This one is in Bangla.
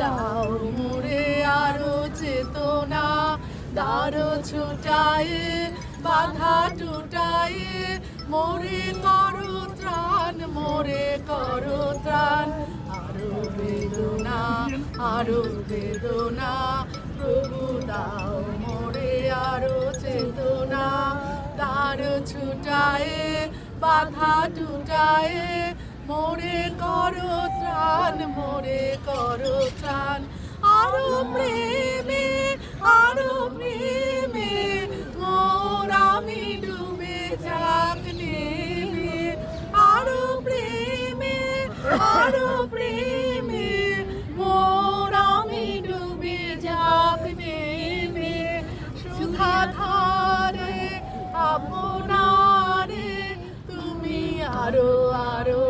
দাও, মোরে আরও চেতনা দারো ছুটায়ে, বাধা টুটায়ে, মোরে করো ত্রাণ, মোরে করো ত্রাণ। আরও বেদনা আরও বেদনা, প্রভু দাও, মোরে আরও চেতনা দ্বার ছুটায়ে, বাধা টুটায়ে মোরে করো ত্রাণ মোরে করো ত্রাণ। আরও প্রেমে আরও প্রেমে, মোর আমি ডুবে যাক নেমে। আরও প্রেমে আরও প্রেমে, মোর আমি ডুবে যাক নেমে। সুধা ধারে আপনারে, তুমি আরও আরও